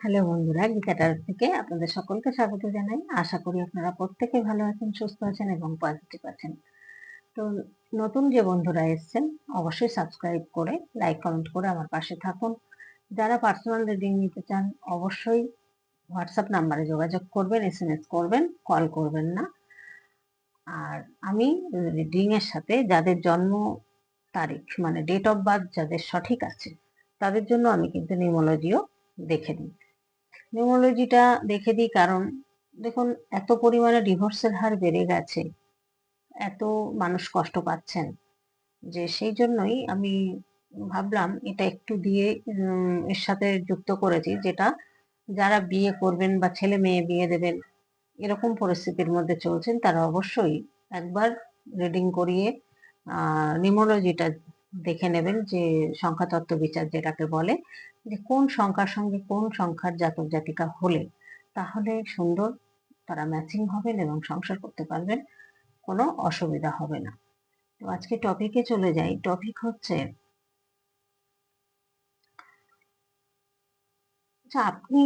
Hello বন্ধুরা গীতাটার থেকে আপনাদের সকলকে স্বাগত জানাই। আশা করি আপনারা প্রত্যেকে ভালো আছেন, সুস্থ আছেন এবং পজিটিভ আছেন। তো নতুন যে বন্ধুরা এসছেন, অবশ্যই সাবস্ক্রাইব করে লাইক কমেন্ট করে আমার পাশে থাকুন। যারা পার্সোনাল রিডিং নিতে চান, অবশ্যই হোয়াটসঅ্যাপ নাম্বারে যোগাযোগ করবেন এস এম এস করবেন কল করবেন না। আর আমি রিডিং এর সাথে যাদের জন্ম তারিখ মানে ডেট অফ বার্থ যাদের সঠিক আছে, তাদের জন্য আমি কিন্তু নিউমোলজিও দেখে দিই। নিউমোলজিটা দেখে দিই, কারণ দেখুন, এত পরিমাণে ডিভোর্সের হার বেড়ে গেছে, এত মানুষ কষ্ট পাচ্ছেন যে সেই জন্যই আমি ভাবলাম এটা একটু দিয়ে এর সাথে যুক্ত করেছি, যেটা যারা বিয়ে করবেন বা ছেলে মেয়ে বিয়ে দেবেন, এরকম পরিস্থিতির মধ্যে চলছেন, তারা অবশ্যই একবার রিডিং করিয়ে নিউমোলজিটা দেখে নেবেন যে সংখ্যা তত্ত্ব বিচার যেটাকে বলে, যে কোন সংখ্যার সঙ্গে কোন সংখ্যার জাতক জাতিকা হলে তাহলে সুন্দর, তারা ম্যাচিং হবেন এবং সংসার করতে পারবেন, কোনো অসুবিধা হবে না। তো আজকে টপিকে চলে যাই। টপিক হচ্ছে আচ্ছা আপনি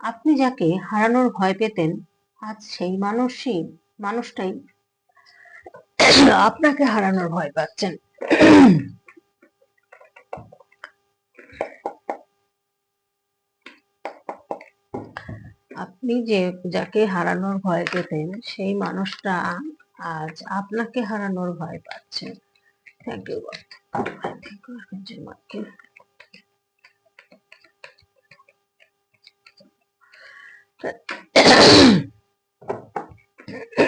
আপনি যাকে হারানোর ভয় পেতেন, আজ সেই মানুষই মানুষটাই আপনাকে হারানোর ভয় পাচ্ছেন। আপনি যে যাকে হারানোর ভয় পেতেন, সেই মানুষটা আজ আপনাকে হারানোর ভয় পাচ্ছেন। থ্যাংক ইউ থ্যাংক ইউ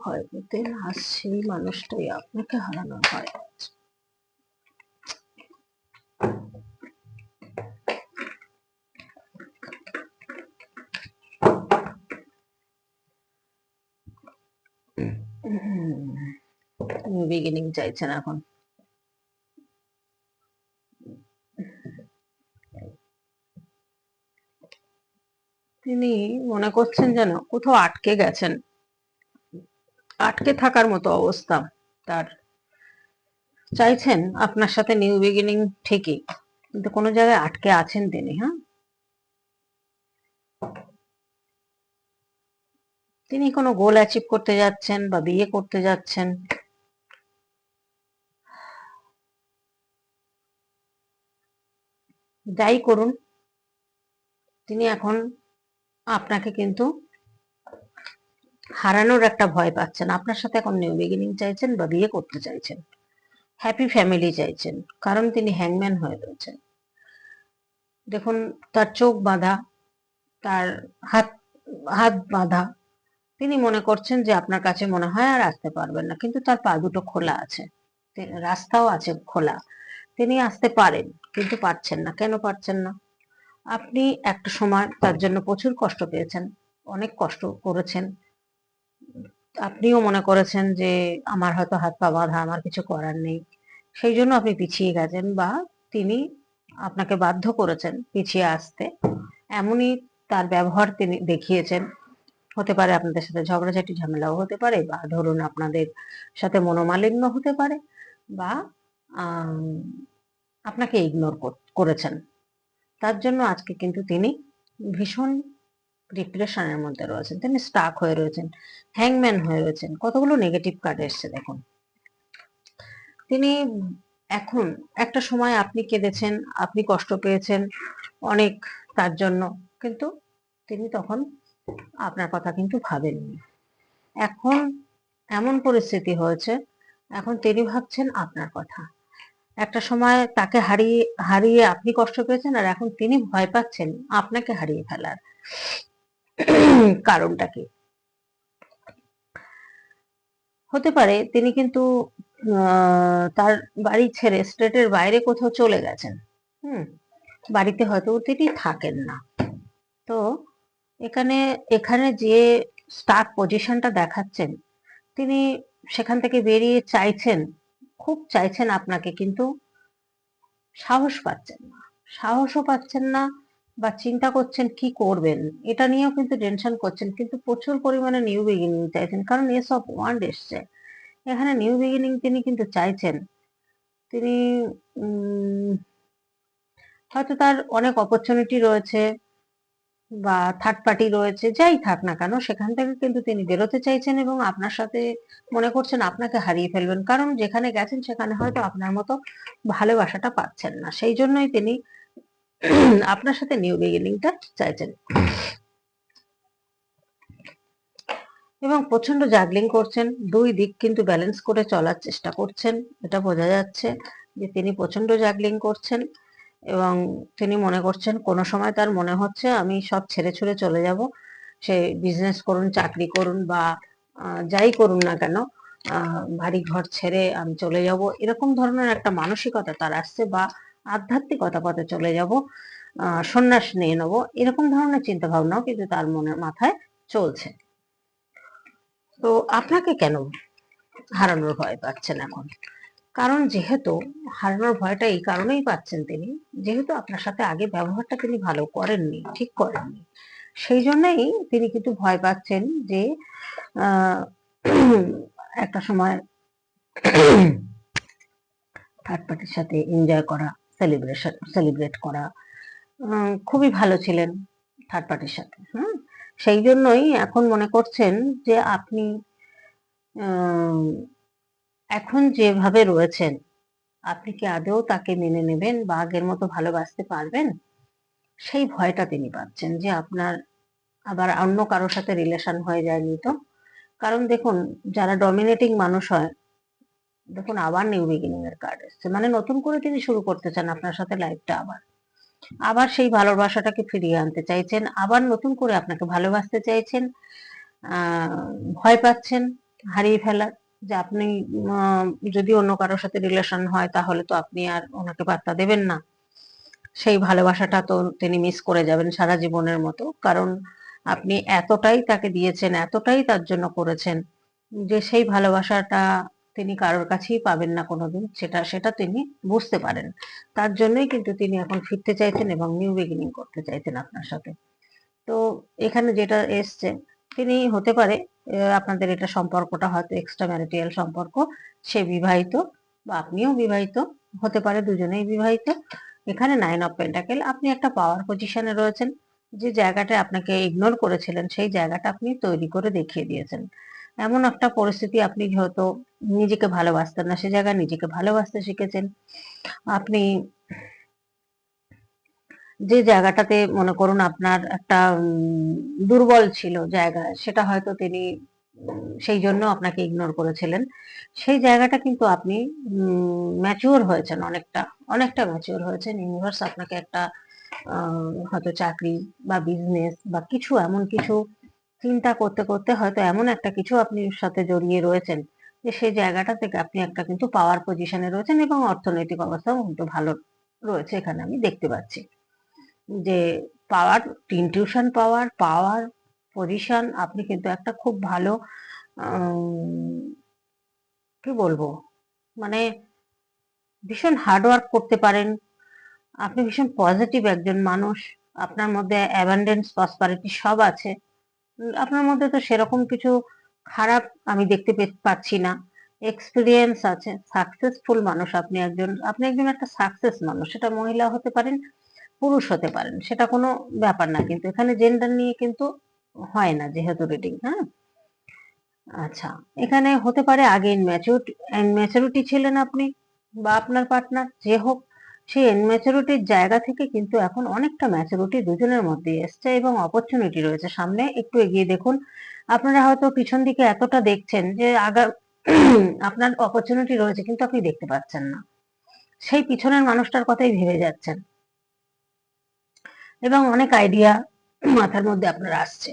ভয় পেতেন আজ সেই মানুষটাই আপনাকে হারানোর ভয় পাচ্ছে। বিগিনিং চাইছেন এখন। তিনি মনে করছেন যেন কোথাও আটকে গেছেন। আটকে থাকার মতো অবস্থা তার। চাইছেন আপনার সাথে নিউ বিগিনিং ঠিকই, কিন্তু কোনো জায়গায় আটকে আছেন তিনি হ্যাঁ? তিনি কোনো গোল অ্যাচিভ করতে যাচ্ছেন বা বিয়ে করতে যাচ্ছেন। যাই করুন, তিনি এখন আপনাকে কিন্তু হারানোর একটা ভয় পাচ্ছেন। আপনার সাথে এখন নিউ বিগিনিং চাইছেন বা বিয়ে করতে চাইছেন। হ্যাপি ফ্যামিলি চাইছেন, কারণ তিনি হ্যাংম্যান হয়ে রয়েছেন। দেখুন, তার চোখ বাঁধা, তার হাত হাত বাঁধা, তিনি মনে করছেন যে আপনার কাছে মনে হয় আর আসতে পারবেন না, কিন্তু তার পা দুটো খোলা আছে। রাস্তাও আছে খোলা। তিনি আসতে পারেন, কিন্তু পারছেন না। কেন পারছেন না? আপনি একটা সময় তার জন্য প্রচুর কষ্ট পেয়েছেন, অনেক কষ্ট করেছেন। আপনিও মনে করেছেন যে আমার হয়তো হাত পা বাঁধা, আমার কিছু করার নেই। সেই জন্য আপনি পিছিয়ে গেছেন বা তিনি আপনাকে বাধ্য করেছেন পিছিয়ে আসতে। এমনই তার ব্যবহার তিনি দেখিয়েছেন। হতে পারে আপনাদের সাথে ঝগড়াঝাটি, ঝামেলাও হতে পারে বা ধরুন আপনাদের সাথে মনোমালিন্য হতে পারে বা আপনাকে ইগনোর করেছেন। তার জন্য আজকে কিন্তু তিনি ভীষণ ডিপ্রেশনের মধ্যে রয়েছেন, তিনি স্টাক হয়ে রয়েছেন হ্যাংম্যান হয়ে রয়েছেন, কতগুলো নেগেটিভ কার্ড এসছে দেখুন। তিনি এখন একটা সময় আপনি কেঁদেছেন, আপনি কষ্ট পেয়েছেন, অনেক তার জন্য, কিন্তু তিনি তখন আপনার কথা কিন্তু ভাবেননি। এখন এমন পরিস্থিতি হয়েছে, এখন তিনি ভাবছেন আপনার কথা। একটা সময় তাকে হারিয়ে হারিয়ে আপনি কষ্ট পেয়েছেন আর এখন তিনি ভয় পাচ্ছেন আপনাকে হারিয়ে ফেলার। কারণটা কি হতে পারে তিনি কিন্তু তার বাড়ি ছেড়ে স্টেটের বাইরে কোথাও চলে গেছেন। হুম, বাড়িতে হয়তো তিনি থাকেন না। তো এখানে এখানে যে স্টার্ট পজিশনটা দেখাচ্ছেন, তিনি সেখান থেকে বেরিয়ে চাইছেন, খুব চাইছেন আপনাকে, কিন্তু সাহস পাচ্ছেন না। সাহসও পাচ্ছেন না বা চিন্তা করছেন কি করবেন, এটা নিয়েও কিন্তু টেনশন করছেন, কিন্তু প্রচুর পরিমাণে নিউ বিগিনিং চাইছেন। কারণ এসব ওয়ান্ড এসছে। এখানে নিউ বিগিনিং তিনি কিন্তু চাইছেন। তিনি হয়তো তার অনেক অপরচুনিটি রয়েছে বা থার্ড পার্টি রয়েছে, যাই থাক না কেন, সেখান থেকে কিন্তু তিনি বেরোতে চাইছেন এবং আপনার সাথে মনে করছেন আপনাকে হারিয়ে ফেলবেন। কারণ যেখানে গেছেন সেখানে হয়তো আপনার মতো ভালোবাসাটা পাচ্ছেন না। সেই জন্যই তিনি আপনার সাথে নিউ বিগিনিংটা চাইছেন। এবং প্রচণ্ড জাগলিং করছেন, দুই দিক কিন্তু ব্যালেন্স করে চলার চেষ্টা করছেন, এটা বোঝা যাচ্ছে যে তিনি প্রচণ্ড জাগলিং করছেন এবং তিনি মনে করছেন কোনো সময় তার মনে হচ্ছে আমি সব ছেড়ে ছুড়ে চলে যাব, সে বিজনেস করুন, চাকরি করুন বা যাই করুন না কেন বাড়ি ঘর ছেড়ে আমি চলে যাব, এরকম ধরনের একটা মানসিকতা তার আসছে বা আধ্যাত্মিকতা পথে চলে যাব সন্ন্যাস নিয়ে নেব, এরকম ধরনের চিন্তা ভাবনাও কিন্তু তার মনের মাথায় চলছে। তো আপনাকে কেন হারানোর ভয় পাচ্ছেন এখন? কারণ যেহেতু হারানোর ভয়টা এই কারণেই পাচ্ছেন তিনি, যেহেতু আপনার সাথে আগে ব্যবহারটা তিনি ভালো করেননি, ঠিক করেননি। সেই জন্যই তিনি কিন্তু ভয় পাচ্ছেন যে একটা সময় থার্ড পার্টির সাথে এনজয় করা সেলিব্রেশন সেলিব্রেট করা। খুবই ভালো ছিলেন থার্ড পার্টির সাথে, হুম? সেই জন্যই এখন মনে করছেন যে আপনি এখন যেভাবে রয়েছেন, আপনি কি আদৌ তাকে মেনে নেবেন বা আগের মতো ভালোবাসতে পারবেন? সেই ভয়টা তিনি পাচ্ছেন যে আপনার আবার অন্য কারোর সাথে রিলেশন হয়ে যায়নি তো? কারণ দেখুন, যারা ডমিনেটিং মানুষ হয় দেখুন, আবার নিউ বিগিনিং এর কার্ড এসছে। মানে নতুন করে তিনি শুরু করতে চান আপনার সাথে লাইফটা আবার। আবার সেই ভালোবাসাটাকে ফিরিয়ে আনতে চাইছেন, আবার নতুন করে আপনাকে ভালোবাসতে চাইছেন ভয় পাচ্ছেন, হারিয়ে ফেলার। যে আপনি যদি অন্য কারোর সাথে রিলেশন হয়, তাহলে তো আপনি আর ওনাকে পাত্তা দেবেন না। সেই ভালোবাসাটা তো তিনি মিস করে যাবেন সারা জীবনের মতো। কারণ আপনি এতটাই তাকে দিয়েছেন, এতটাই তার জন্য করেছেন যে সেই ভালোবাসাটা তিনি কারোর কাছেই পাবেন না কোনোদিন। সেটা সেটা তিনি বুঝতে পারেন। তার জন্যই কিন্তু তিনি এখন ফিরতে চাইছেন এবং নিউ বিগিনিং করতে চাইছেন আপনার সাথে। তো এখানে যেটা এসছে, তিনি হতে পারে আপনাদের এটা সম্পর্কটা হয়তো এক্সট্রা ম্যারিটিয়াল সম্পর্ক, সে বিবাহিত বা আপনিও বিবাহিত, হতে পারে দুজনেই বিবাহিত। এখানে নাইন অফ পেন্টাকেল আপনি একটা পাওয়ার পজিশনে রয়েছেন। যে জায়গাটা আপনাকে ইগনোর করেছিলেন, সেই জায়গাটা আপনি তৈরি করে দেখিয়ে দিয়েছেন। এমন একটা পরিস্থিতি আপনি হয়তো নিজেকে ভালোবাসতেন না, সে জায়গায় নিজেকে ভালোবাসতে শিখেছেন। আপনি যে জায়গাটাতে মনে করুন আপনার একটা দুর্বল ছিল জায়গা, সেটা হয়তো তিনি সেই জন্য আপনাকে ইগনোর করেছিলেন। সেই জায়গাটা কিন্তু আপনি ম্যাচিওর হয়েছেন অনেকটা অনেকটা ম্যাচিওর হয়েছেন। ইউনিভার্স আপনাকে একটা হয়তো চাকরি বা বিজনেস বা কিছু, এমন কিছু চিন্তা করতে করতে হয়তো এমন একটা কিছু আপনি সাথে জড়িয়ে রয়েছেন যে সেই জায়গাটা থেকে আপনি একটা কিন্তু পাওয়ার পজিশনে রয়েছেন এবং অর্থনৈতিক অবস্থাও কিন্তু ভালো রয়েছে এখানে আমি দেখতে পাচ্ছি। যে পাওয়ার ইনটিউশন পাওয়ার পাওয়ার পজিশন আপনি কিন্তু একটা খুব ভালো কি বলব? মানে ভীষণ হার্ড ওয়ার্ক করতে পারেন। আপনি ভীষণ পজিটিভ একজন মানুষ। আপনার মধ্যে অ্যাবান্ডেন্স প্রসপারিটি সব আছে। আপনার মধ্যে তো সেরকম কিছু খারাপ আমি দেখতে পাচ্ছি না। এক্সপিরিয়েন্স আছে। সাকসেসফুল মানুষ আপনি একজন আপনি একজন একটা সাকসেস মানুষ, সেটা মহিলা হতে পারেন, পুরুষ হতে পারেন, সেটা কোনো ব্যাপার না, কিন্তু এখানে জেন্ডার নিয়ে কিন্তু হয় না, যেহেতু রিডিং হ্যাঁ? আচ্ছা এখানে হতে পারে আগে ইনম্যাচুরিটি ইনম্যাচুরিটি ছিলেন আপনি, বা আপনার পার্টনার যে হোক সেই ইনম্যাচুরিটির জায়গা থেকে কিন্তু এখন অনেকটা ম্যাচুরিটি দুজনের মধ্যে এসছে এবং অপরচুনিটি রয়েছে। সামনে একটু এগিয়ে দেখুন। আপনারা হয়তো পিছন দিকে এতটা দেখছেন যে আগা আপনার অপরচুনিটি রয়েছে কিন্তু আপনি দেখতে পাচ্ছেন না। সেই পিছনের মানুষটার কথাই ভেবে যাচ্ছেন। এবং অনেক আইডিয়া মাথার মধ্যে আপনার আসছে।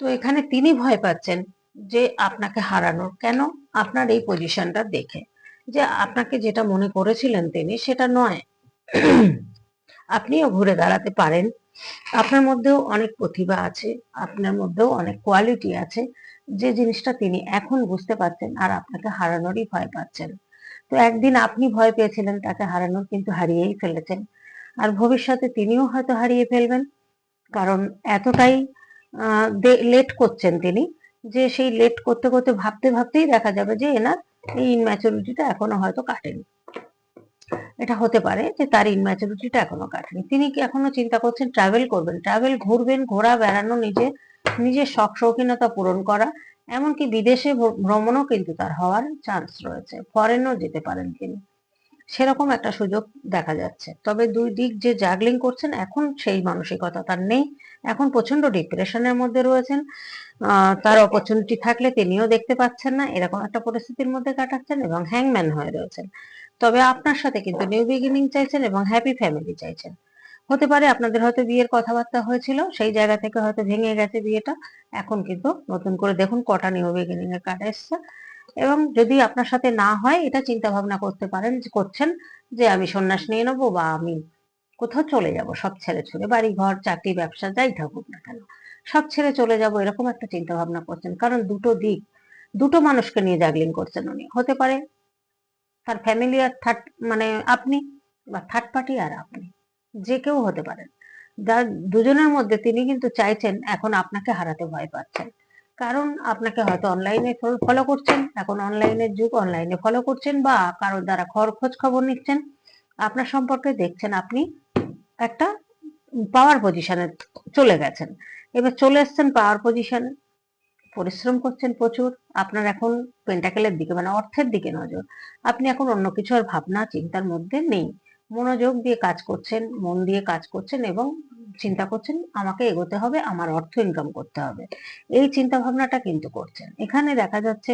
তো এখানে তিনি ভয় পাচ্ছেন যে আপনাকে হারানোর কেন? আপনার এই পজিশনটা দেখে। যে আপনাকে যেটা মনে করেছিলেন তিনি সেটা নয়। আপনিও ঘুরে দাঁড়াতে পারেন। আপনার মধ্যেও অনেক প্রতিভা আছে, আপনার মধ্যেও অনেক কোয়ালিটি আছে। যে জিনিসটা তিনি এখন বুঝতে পারছেন আর আপনাকে হারানোরই ভয় পাচ্ছেন। তো একদিন আপনি ভয় পেয়েছিলেন, তাকে হারানোর কিন্তু হারিয়েই ফেলেছেন। আর ভবিষ্যতে তিনিও হয়তো হারিয়ে ফেলবেন। কারণ এতটাই লেট করছেন তিনি যে সেই লেট করতে করতে ভাবতে ভাবতেই দেখা যাবে যে এনার এই ইনম্যাচুরিটিটা এখনও হয়তো কাটেনি। এটা হতে পারে যে তার ইনম্যাচুরিটিটা এখনও কাটেনি। তিনি কি এখনও চিন্তা করছেন ট্রাভেল করবেন? ট্রাভেল ঘুরবেন, ঘোরা, বেড়ানো, নিজে, নিজের শখ শৌখিনতা পূরণ করা, এমনকি বিদেশে ভ্রমণও কিন্তু তার হওয়ার চান্স রয়েছে। ফরেনও যেতে পারেন তিনি। সেরকম একটা সুযোগ দেখা যাচ্ছে। তবে দুই দিক যে জাগলিং করছেন, এখন সেই মানসিকতা তার নেই। এখন প্রচণ্ড ডিপ্রেশনের মধ্যে রয়েছেন। তার অপরচুনিটি থাকলে তিনিও দেখতে পাচ্ছেন না। এরকম একটা পরিস্থিতির মধ্যে কাটাচ্ছেন এবং হ্যাংম্যান হয়ে রয়েছেন। তবে আপনার সাথে কিন্তু নিউ বিগিনিং চাইছেন এবং হ্যাপি ফ্যামিলি চাইছেন। হতে পারে আপনাদের হয়তো বিয়ের কথাবার্তা হয়েছিল, সেই জায়গা থেকে হয়তো ভেঙে গেছে বিয়েটা। এখন কিন্তু নতুন করে দেখুন কটা নিউ বিগিনিং এর কাটা এসছে। এবং যদি আপনার সাথে না হয়, এটা চিন্তা ভাবনা করতে পারেন করছেন যে আমি সন্ন্যাস নিয়ে নেব বা আমি কোথাও চলে যাব, সব ছেড়ে ছুড়ে বাড়ি ঘর চাকরি, ব্যবসা, যাই থাকুক না কেন। সব ছেড়ে চলে যাব, এরকম একটা চিন্তা ভাবনা করছেন। কারণ দুটো দিক, দুটো মানুষকে নিয়ে জাগলিং করছেন উনি। হতে পারে তার ফ্যামিলি আর থার্ড মানে আপনি বা থার্ড পার্টি আর আপনি, যে কেউ হতে পারেন। যার দুজনের মধ্যে তিনি কিন্তু চাইছেন, এখন আপনাকে হারাতে ভয় পাচ্ছেন। কারণ আপনাকে হয়তো অনলাইনে ফলো করছেন, এখন অনলাইনের যুগ অনলাইনে ফলো করছেন বা কারোর দ্বারা খর খোঁজ খবর নিচ্ছেন। আপনার সম্পর্কে দেখছেন আপনি একটা পাওয়ার পজিশনে চলে গেছেন। এবার চলে এসছেন পাওয়ার পজিশনে পরিশ্রম করছেন প্রচুর, আপনার এখন পেন্টাকেলের দিকে মানে অর্থের দিকে নজর। আপনি এখন অন্য কিছু আর ভাবনা, চিন্তার মধ্যে নেই। মনোযোগ দিয়ে কাজ করছেন, মন দিয়ে কাজ করছেন এবং চিন্তা করছেন আমাকে এগোতে হবে, আমার অর্থ ইনকাম করতে হবে। এই চিন্তা ভাবনাটা কিন্তু করছেন। এখানে দেখা যাচ্ছে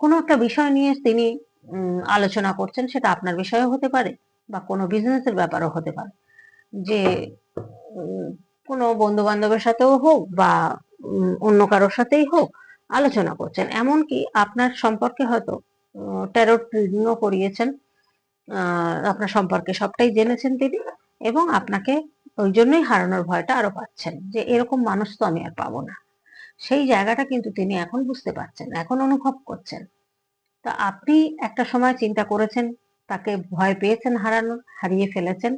কোনো একটা বিষয় নিয়ে তিনি আলোচনা করছেন, সেটা আপনার বিষয়ও হতে পারে বা কোনো বিজনেসের ব্যাপারও হতে পারে। যে কোনো বন্ধু বান্ধবের সাথেও হোক বা অন্য কারোর সাথেই হোক আলোচনা করছেন। এমনকি আপনার সম্পর্কে হয়তো ট্যারোট করিয়েছেন আপনার সম্পর্কে সবটাই জেনেছেন তিনি এবং আপনাকে ওই জন্যই হারানোর ভয়টা আরও পাচ্ছেন যে এরকম মানুষ তো আমি আর পাবো না। সেই জায়গাটা কিন্তু তিনি এখন বুঝতে পারছেন, এখন অনুভব করছেন। তা আপনি একটা সময় চিন্তা করেছেন, তাকে ভয় পেয়েছেন হারানোর, হারিয়ে ফেলেছেন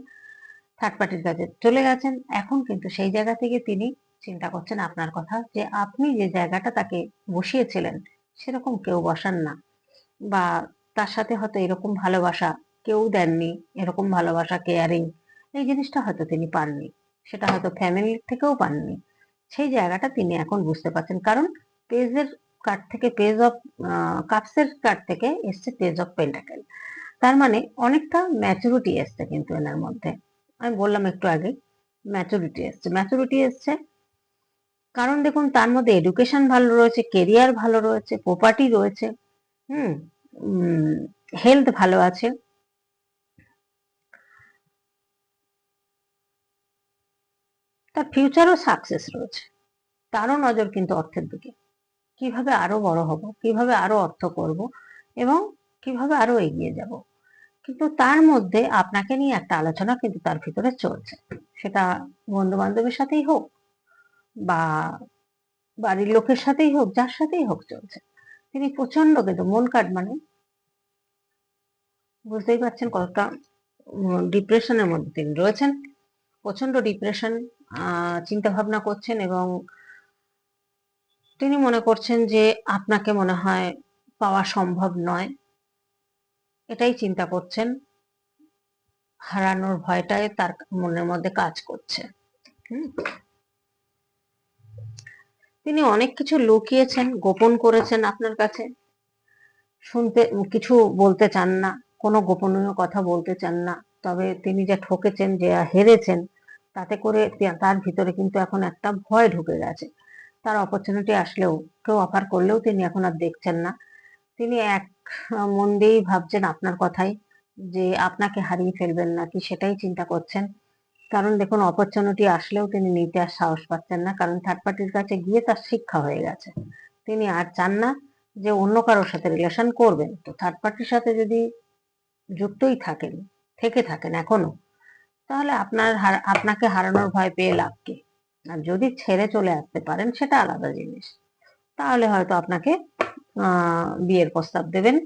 থার্ড পার্টির কাছে চলে গেছেন, এখন কিন্তু সেই জায়গা থেকে তিনি চিন্তা করছেন আপনার কথা যে আপনি যে জায়গাটা তাকে বসিয়েছিলেন সেরকম কেউ বসান না বা তার সাথে হয়তো এরকম ভালোবাসা কেউ দেননি এরকম ভালোবাসা কেয়ারিং। এই জিনিসটা হয়তো তিনি পাননি, সেটা হয়তো ফ্যামিলির থেকেও পাননি। সেই জায়গাটা তিনি এখন বুঝতে পারছেন। কারণ পেজের কার্ড থেকে পেজ অফ কাপসের কার্ড থেকে এসছে পেজ অফ পেন্টাকেল তার মানে অনেকটা ম্যাচুরিটি এসছে কিন্তু এনার মধ্যে। আমি বললাম একটু আগে ম্যাচুরিটি এসছে। ম্যাচুরিটি এসছে কারণ দেখুন, তার মধ্যে এডুকেশন ভালো রয়েছে কেরিয়ার ভালো রয়েছে প্রপার্টি রয়েছে, হুম হেলথ ভালো আছে। তার ফিউচারও সাকসেস রয়েছে। তারও নজর কিন্তু অর্থের দিকে। কীভাবে আরও বড় হব, কীভাবে আরও অর্থ করব এবং কীভাবে আরও এগিয়ে যাব। কিন্তু তার মধ্যে আপনাকে নিয়ে একটা আলোচনা কিন্তু তার ভিতরে চলছে। সেটা বন্ধু বান্ধবের সাথেই হোক বা বাড়ির লোকের সাথেই হোক, যার সাথেই হোক চলছে। তিনি প্রচণ্ড কিন্তু মন কাট মানে বুঝতেই পারছেন কতটা ডিপ্রেশনের মধ্যে তিনি রয়েছেন। প্রচণ্ড ডিপ্রেশন চিন্তা ভাবনা করছেন এবং তিনি মনে করছেন যে আপনাকে মনে হয় পাওয়া সম্ভব নয়। এটাই চিন্তা করছেন। হারানোর ভয়টাই তার মনের মধ্যে কাজ করছে। তিনি অনেক কিছু লুকিয়েছেন, গোপন করেছেন আপনার কাছে। শুনতে, কিছু বলতে চান না, কোনো গোপনীয় কথা বলতে চান না। তবে তিনি যা ঠকেছেন, যে হেরেছেন, তাতে করে তার ভিতরে কিন্তু এখন একটা ভয় ঢুকে গেছে। তার অপরচুনিটি আসলেও, কেউ অফার করলেও তিনি এখন আর দেখছেন না। তিনি এক মন দিয়েই ভাবছেন আপনার কথাই, যে আপনাকে হারিয়ে ফেলবেন নাকি সেটাই চিন্তা করছেন। কারণ দেখুন অপরচুনিটি আসলেও তিনি নিতে আর সাহস পাচ্ছেন না, কারণ থার্ড পার্টির কাছে গিয়ে তার শিক্ষা হয়ে গেছে। তিনি আর চান না যে অন্য কারোর সাথে রিলেশন করবেন। তো থার্ড পার্টির সাথে যদি যুক্তই থাকেন থেকে থাকেন এখনও। তাহলে আপনার আপনাকে হারানোর ভয় পেয়ে লাভ কি? আর যদি ছেড়ে চলে আসতে পারেন, সেটা আলাদা জিনিস। তাহলে হয়তো আপনাকে বিয়ের প্রস্তাব দেবেন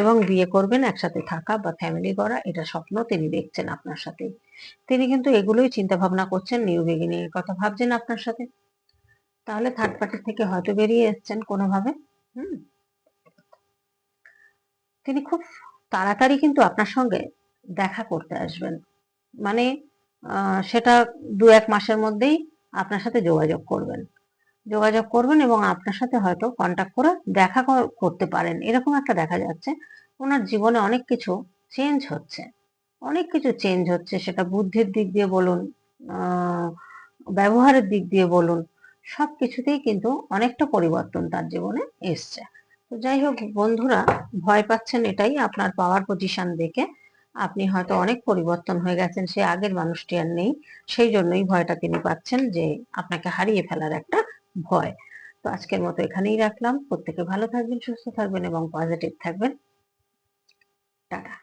এবং বিয়ে করবেন, একসাথে থাকা বা ফ্যামিলি করা এটা স্বপ্ন তিনি দেখছেন আপনার সাথে তিনি কিন্তু এগুলোই চিন্তা ভাবনা করছেন, নিউ বিগিনিং এর কথা ভাবছেন আপনার সাথে। তাহলে থার্ড পার্টি থেকে হয়তো বেরিয়ে এসছেন কোনোভাবে, হুম? তিনি খুব তাড়াতাড়ি কিন্তু আপনার সঙ্গে দেখা করতে আসবেন। মানে সেটা দু এক মাসের মধ্যেই আপনার সাথে যোগাযোগ করবেন। যোগাযোগ করবেন এবং আপনার সাথে হয়তো কন্টাক্ট করে দেখা কর- করতে পারেন। এরকম একটা দেখা যাচ্ছে, ওনার জীবনে অনেক কিছু চেঞ্জ হচ্ছে। অনেক কিছু চেঞ্জ হচ্ছে, সেটা বুদ্ধির দিক দিয়ে বলুন ব্যবহারের দিক দিয়ে বলুন, সব কিছুতেই কিন্তু অনেকটা পরিবর্তন তার জীবনে এসছে। তো যাই হোক, বন্ধুরা, ভয় পাচ্ছেন এটাই, আপনার পাওয়ার পজিশন দেখে। আপনি হয়তো অনেক পরিবর্তন হয়ে গেছেন, সে আগের মানুষটি আর নেই। সেই জন্যই ভয়টা তিনি পাচ্ছেন যে আপনাকে হারিয়ে ফেলার একটা ভয়। তো আজকের মতো এখানেই রাখলাম। প্রত্যেকে ভালো থাকবেন, সুস্থ থাকবেন এবং পজিটিভ থাকবেন। টাটা।